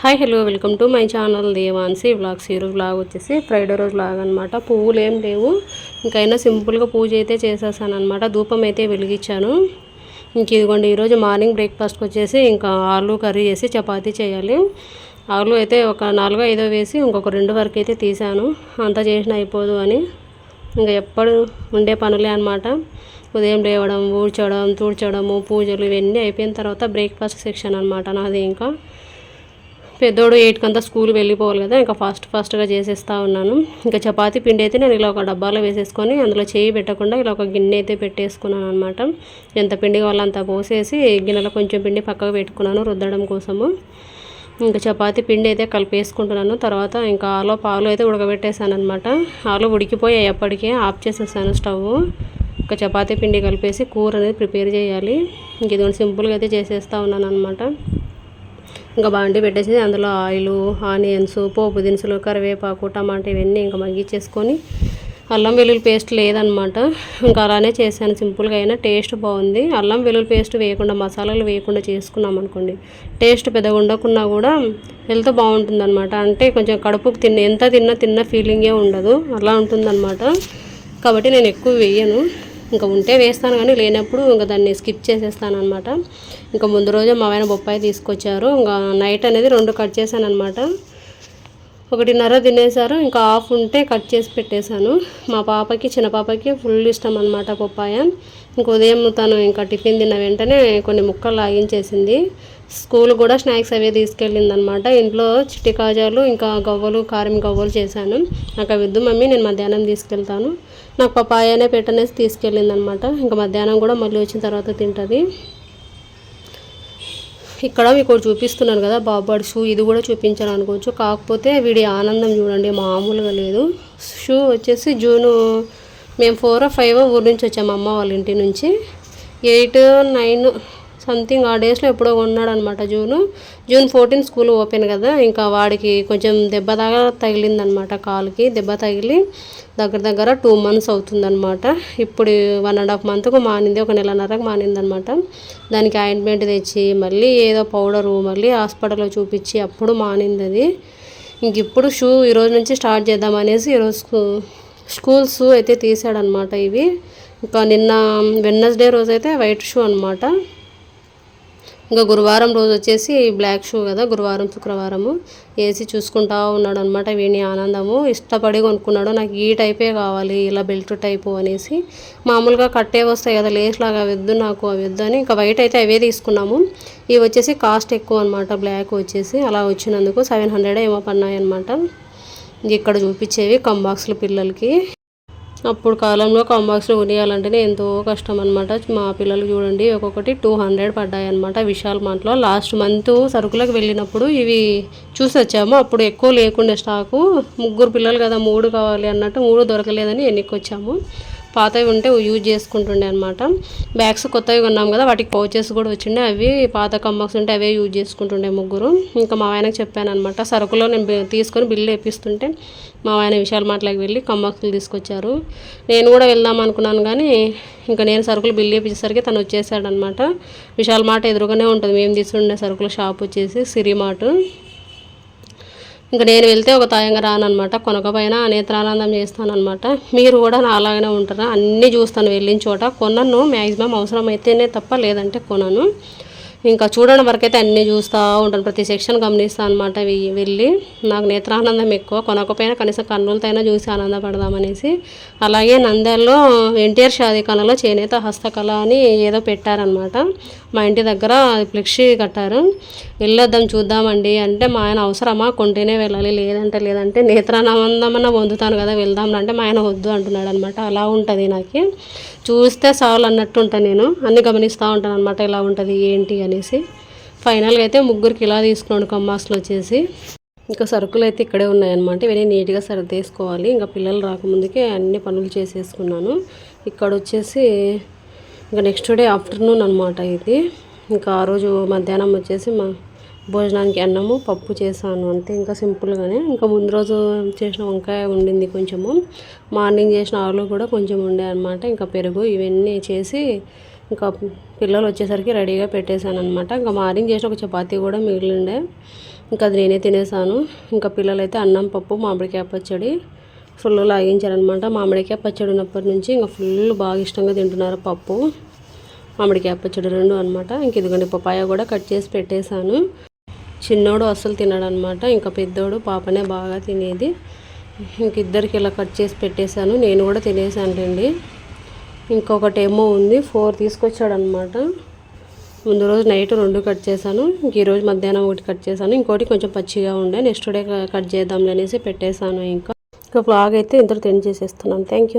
Hi hello welcome to my channel Devansi vlogs. ఈరోజు vlog వచ్చేసి Friday రోజు లాగ్ అనమాట పువ్వులు ఏం లేవు. ఇంకైనా సింపుల్గా పూజ అయితే చేసేసాను అనమాట ధూపం అయితే వెలిగించాను. ఇంక ఇదిగోండి ఈరోజు మార్నింగ్ బ్రేక్ఫాస్ట్కి వచ్చేసి ఇంకా ఆలు కర్రీ చేసి చపాతీ చేయాలి. ఆలు అయితే ఒక నాలుగో ఐదో వేసి ఇంకొక రెండు వరకు అయితే తీసాను. అంతా చేసిన అయిపోదు అని. ఇంకా ఎప్పుడు ఉండే పనులే అనమాట ఉదయం లేవడం ఊడ్చడం తూడ్చడము పూజలు ఇవన్నీ అయిపోయిన తర్వాత బ్రేక్ఫాస్ట్ సెక్షన్ అనమాట నాది ఇంకా. పెద్దోడు ఎయిట్కి అంతా స్కూల్ వెళ్ళిపోవాలి కదా ఇంకా ఫాస్ట్ ఫాస్ట్గా చేసేస్తూ ఉన్నాను. ఇంకా చపాతీ పిండి అయితే నేను ఇలా ఒక డబ్బాలో వేసేసుకొని అందులో చేయి పెట్టకుండా ఇలా ఒక గిన్నె అయితే పెట్టేసుకున్నాను అనమాట ఎంత పిండి కావాలో అంత పోసేసి గిన్నెలో కొంచెం పిండి పక్కకు పెట్టుకున్నాను రుద్దడం కోసము. ఇంకా చపాతీ పిండి అయితే కలిపేసుకుంటున్నాను. తర్వాత ఇంకా ఆలో పాలు అయితే ఉడకబెట్టేశాను అనమాట ఆలు ఉడికిపోయాయి అప్పటికే ఆఫ్ చేసేసాను స్టవ్. ఇంకా చపాతీ పిండి కలిపేసి కూర అనేది ప్రిపేర్ చేయాలి. ఇంక ఇది సింపుల్గా అయితే చేసేస్తూ ఉన్నాను అనమాట ఇంకా బాండి పెట్టేసి అందులో ఆయిల్ ఆనియన్స్ పోపు దినుసులు కరివేపాకు టమాటా ఇవన్నీ ఇంకా మగ్గించేసుకొని అల్లం వెల్లుల్లి పేస్ట్ లేదనమాట. ఇంకా అలానే చేశాను. సింపుల్గా అయినా టేస్ట్ బాగుంది. అల్లం వెల్లుల్లి పేస్ట్ వేయకుండా మసాలాలు వేయకుండా చేసుకున్నాం అనుకోండి టేస్ట్ పెద్దగా ఉండకున్నా కూడా హెల్త్ బాగుంటుందన్నమాట అంటే కొంచెం కడుపుకు తిన్న ఎంత తిన్నా తిన్న ఫీలింగే ఉండదు. అలా ఉంటుందన్నమాట కాబట్టి నేను ఎక్కువ వేయను. ఇంకా ఉంటే వేస్తాను కానీ లేనప్పుడు ఇంకా దాన్ని స్కిప్ చేసేస్తాను అనమాట ఇంకా ముందు రోజే మా ఆయన బొప్పాయి తీసుకొచ్చారు. ఇంకా నైట్ అనేది రెండు కట్ చేశాను అనమాట ఒకటిన్నర తినేసారు ఇంకా హాఫ్ ఉంటే కట్ చేసి పెట్టేశాను. మా పాపకి చిన్న పాపకి ఫుల్ ఇష్టం అనమాట బొప్పాయ. ఇంక ఉదయం తను ఇంకా టిఫిన్ తిన్న వెంటనే కొన్ని ముక్కలు లాగించేసింది. స్కూల్ కూడా స్నాక్స్ అవే తీసుకెళ్ళింది అనమాట ఇంట్లో చిట్టి కాజాలు ఇంకా గవ్వలు కారం గవ్వలు చేశాను. నాకు అవి వద్దు మమ్మీ నేను మధ్యాహ్నం తీసుకెళ్తాను. నాకు పపాయనే పెట్టనేసి తీసుకెళ్ళింది అనమాట ఇంకా మధ్యాహ్నం కూడా మళ్ళీ వచ్చిన తర్వాత తింటుంది. ఇక్కడ మీకు చూపిస్తున్నాను కదా బాబాడు షూ. ఇది కూడా చూపించాను అనుకోవచ్చు. కాకపోతే వీడి ఆనందం చూడండి మామూలుగా లేదు. షూ వచ్చేసి జూను మేము ఫోర్ ఫైవ్ ఊరు నుంచి వచ్చాము అమ్మ వాళ్ళ ఇంటి నుంచి. ఎయిట్ నైన్ సంథింగ్ ఆ డేస్లో ఎప్పుడో ఉన్నాడు అనమాట June. June fourteen school open కదా ఇంకా వాడికి కొంచెం దెబ్బ దాకా తగిలిందనమాట కాలుకి. దెబ్బ తగిలి దగ్గర దగ్గర టూ మంత్స్ అవుతుందనమాట. ఇప్పుడు వన్ అండ్ హాఫ్ మంత్కు మానింది ఒక నెలన్నరకు మానిందనమాట. దానికి ఆయింట్మెంట్ తెచ్చి మళ్ళీ ఏదో పౌడరు మళ్ళీ హాస్పిటల్లో చూపించి అప్పుడు మానింది అది. ఇంక ఇప్పుడు షూ ఈరోజు నుంచి స్టార్ట్ చేద్దామనేసి ఈరోజు స్కూల్స్ అయితే తీసాడనమాట ఇవి. ఇంకా నిన్న వెన్నస్డే రోజు అయితే వైట్ షూ అనమాట. ఇంకా గురువారం రోజు వచ్చేసి బ్లాక్ షూ కదా గురువారం శుక్రవారము. వేసి చూసుకుంటా ఉన్నాడు అనమాట వీని ఆనందము. ఇష్టపడి కొనుక్కున్నాడు. నాకు ఈ టైపే కావాలి ఇలా బెల్ట్ టైపు అనేసి. మామూలుగా కట్టే వస్తాయి కదా లేస్లాగా వద్దు నాకు అవి వద్దు అని. ఇంకా వైట్ అయితే అవే తీసుకున్నాము. ఇవి వచ్చేసి కాస్ట్ ఎక్కువ అనమాట బ్లాక్ వచ్చేసి. అలా వచ్చినందుకు సెవెన్ హండ్రెడ్ ఏమో పన్నాయి అనమాట ఇక్కడ చూపించేవి కంబాక్స్లు పిల్లలకి. అప్పుడు కాలంలో కాంబాక్స్లో కొనియాలంటేనే ఎంతో కష్టం అనమాట మా పిల్లలు చూడండి ఒక్కొక్కటి టూ హండ్రెడ్ పడ్డాయి అనమాట విశాల్ మార్ట్లో లాస్ట్ మంత్ సరుకులకు వెళ్ళినప్పుడు ఇవి చూసి వచ్చాము. అప్పుడు ఎక్కువ లేకుండే స్టాకు. ముగ్గురు పిల్లలు కదా మూడు కావాలి అన్నట్టు మూడు దొరకలేదని ఎన్నికొచ్చాము. పాతవి ఉంటే యూజ్ చేసుకుంటుండే అనమాట బ్యాగ్స్ కొత్తవి కొన్నాం కదా వాటికి పౌచెస్ కూడా వచ్చిండే. అవి పాత కమ్మక్స్ ఉంటే అవే యూజ్ చేసుకుంటుండే ముగ్గురు. ఇంకా మా ఆయనకు చెప్పాను అనమాట సరుకులో నేను తీసుకొని బిల్లు వేపిస్తుంటే మా ఆయన విశాల్ మాటలకు వెళ్ళి కమ్మక్స్లు తీసుకొచ్చారు. నేను కూడా వెళ్దాం అనుకున్నాను కానీ ఇంకా నేను సరుకులు బిల్లు వేపించేసరికి తను వచ్చేసాడనమాట విశాల్ మాట ఎదురుగానే ఉంటుంది. మేము తీసుకుండే సరుకుల షాప్ వచ్చేసి సిరిమాటు. ఇంకా నేను వెళ్తే ఒక తాయంగా రానమాట కొనకపోయినా నేత్రానందం చేస్తానమాట మీరు కూడా నా అలాగనే ఉంటారా? అన్నీ చూస్తాను వెళ్ళిన చోట. కొనను మ్యాక్సిమం అవసరం అయితేనే తప్ప లేదంటే కొనను. ఇంకా చూడడం వరకైతే అన్నీ చూస్తూ ఉంటాను. ప్రతి సెక్షన్ గమనిస్తాను అనమాట వెళ్ళి. నాకు నేత్రానందం ఎక్కువ. కొనకపోయినా కనీసం కన్నులతోనే చూసి ఆనందపడదామనేసి. అలాగే నంద్యాలలో ఎన్టీఆర్ షాదీ కళలో చేనేత హస్తకళ అని ఏదో పెట్టారనమాట మా ఇంటి దగ్గర ఫ్లెక్సీ కట్టారు. వెళ్ళొద్దాం చూద్దామండి. అంటే మా ఆయన అవసరమా? కొంటేనే వెళ్ళాలి. లేదంటే లేదంటే నేత్రానందమన్నా పొందుతాను కదా వెళ్దాం అంటే మా ఆయన వద్దు అంటున్నాడు అనమాట అలా ఉంటుంది నాకు. చూస్తే చాలు అన్నట్టు ఉంటాను నేను. అన్నీ గమనిస్తూ ఉంటాను అనమాట ఎలా ఉంటుంది ఏంటి అనేసి. ఫైనల్గా అయితే ముగ్గురికి ఇలా తీసుకున్నాడు కమ్మాస్లు వచ్చేసి. ఇంకా సరుకులు అయితే ఇక్కడే ఉన్నాయన్నమాట. ఇవన్నీ నీట్గా సరిదేసుకోవాలి. ఇంకా పిల్లలు రాకముందుకే అన్ని పనులు చేసేసుకున్నాను. ఇక్కడ వచ్చేసి ఇంకా నెక్స్ట్ డే ఆఫ్టర్నూన్ అనమాట ఇది. ఇంకా ఆ రోజు మధ్యాహ్నం వచ్చేసి మా భోజనానికి అన్నము పప్పు చేశాను అంతే. ఇంకా సింపుల్గానే ఇంకా ముందు రోజు చేసిన వంకాయ ఉండింది కొంచెము. మార్నింగ్ చేసిన ఆలు కూడా కొంచెం ఉండే అనమాట ఇంకా పెరుగు ఇవన్నీ చేసి ఇంకా పిల్లలు వచ్చేసరికి రెడీగా పెట్టేశాను అనమాట ఇంకా మార్నింగ్ చేసిన ఒక చపాతీ కూడా మిగిలిండే. ఇంకా అది నేనే తినేసాను ఇంకా పిల్లలైతే అన్నం పప్పు మామిడికాయ పచ్చడి ఫుల్ లాగించారనమాట. మామిడికాయ పచ్చడి ఉన్నప్పటి నుంచి ఇంకా ఫుల్ బాగా ఇష్టంగా తింటున్నారు పప్పు. మామిడికాయ పచ్చడి రెండు అనమాట ఇంక ఇదిగోండి పపాయ కూడా కట్ చేసి పెట్టేశాను. చిన్నోడు అస్సలు తినడనమాట. ఇంకా పెద్దోడు పాపనే బాగా తినేది. ఇంక ఇద్దరికి ఇలా కట్ చేసి పెట్టేశాను. నేను కూడా తినేసానండి ఇంకొకటేమో ఉంది ఫోర్ తీసుకొచ్చాడనమాట. ముందు రోజు నైట్ రెండు కట్ చేశాను. ఇంక ఈరోజు మధ్యాహ్నం ఒకటి కట్ చేశాను. ఇంకోటి కొంచెం పచ్చిగా ఉండే. నెక్స్ట్ డే కట్ చేద్దాంలే అనేసి పెట్టేశాను ఇంకా. ఇంకా బ్లాగ్ అయితే ఇంతలో తెన్ చేసేస్తున్నాను. Thank you